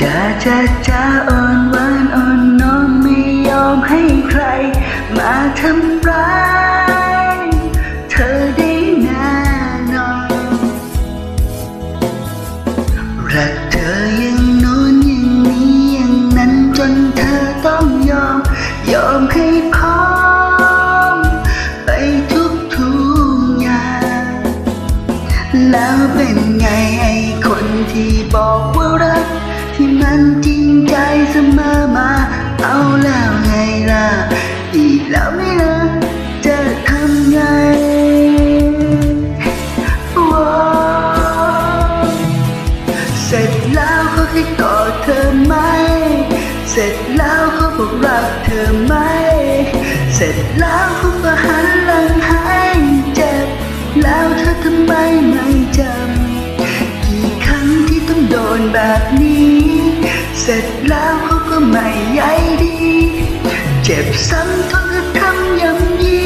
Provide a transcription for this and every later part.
จาจะจะอ่อนหวานอ่อนน้อมไม่ยอมให้ใคร มาทำร้ายเธอได้แน่นอนรักเธอยังันจริงใจเสมอมา เอาแล้วไงล่ะ อีกแล้วไม่ล่ะจะทำไงว้าเสร็จแล้วเขาให้กอดเธอไหม เสร็จแล้วเขาบอกรักเธอไหม เสร็จแล้วเขาก็หันหลังให้เจ็บ แล้วเธอทำไมไม่จำ กี่ครั้งที่ต้องโดนแบบนี้ เสร็จแล้วเขาก็ไม่ใยดี เจ็บซ้ำทนเธอทำย้ำยี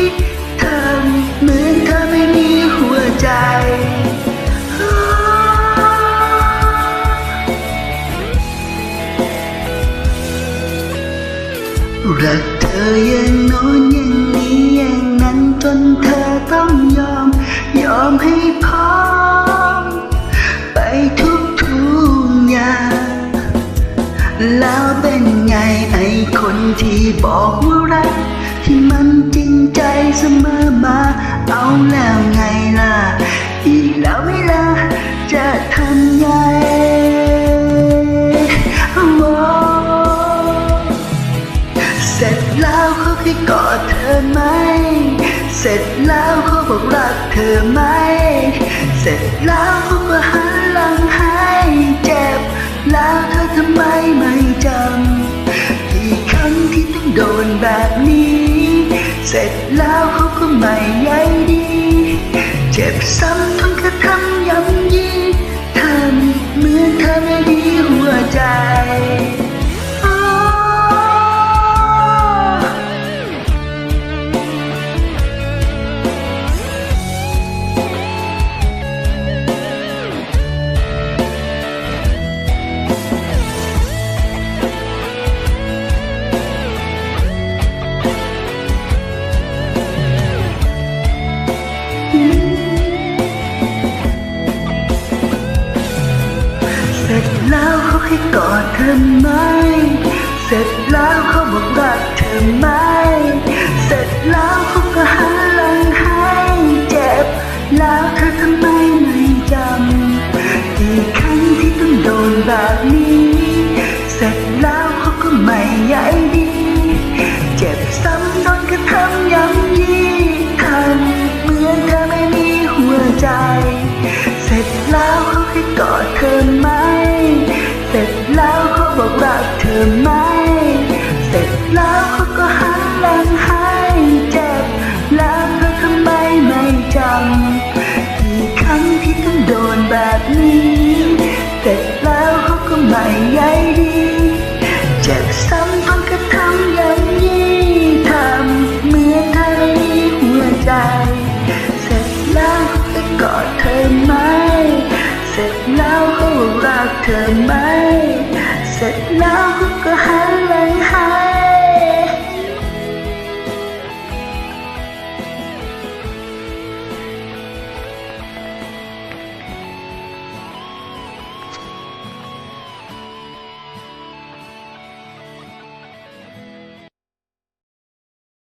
ทำเหมือนเธอไม่มีหัวใจรักเธออย่างน้นอย แล้วเป็นไงไอ้คนที่บอกว่ารัก ที่มันจริงใจเสมอมา เอาแล้วไงล่ะ อีกแล้วไม่ล่ะจะทำไงโอ้เสร็จแล้วเขาให้กอดเธอไหม เสร็จแล้วเขาบอกรักเธอไหม เสร็จแล้วเขาก็หันหลังให้เจ็บ แล้วเธอทำไมไม่จำกี่ครั้งที่ต้องโดนแบบนี้ เสร็จแล้วเขาก็ไม่ใยดี เจ็บซ้ำทนกระทำย้ำยีทำเหมือนเธอไม่ดี ให้กอดเธอไหม เสร็จแล้วเขาบอกรักเธอไหม เสร็จแล้วเขาก็หันหลังให้เจ็บ แล้วเธอทำไมไม่จำกี่ครั้งที่ต้องโดนแบบนี้ เสร็จแล้วเขาก็ไม่ใยดี เจ็บซ้ำโดนกระทำย้ำยีทำเหมือนเธอไม่มีหัวใจ เสร็จแล้วเขาให้กอดเธอไหม ไม่จำกี่ครั้งที่ต้องโดนแบบนี้ เสร็จแล้วเขาก็ไม่ใยดีเจ็บซ้ำทนกระทำย้ำยีทำเหมือนเธอไม่มีหัวใจ เสร็จแล้วจะกอดเธอไหม เสร็จแล้วเขารักเธอไหม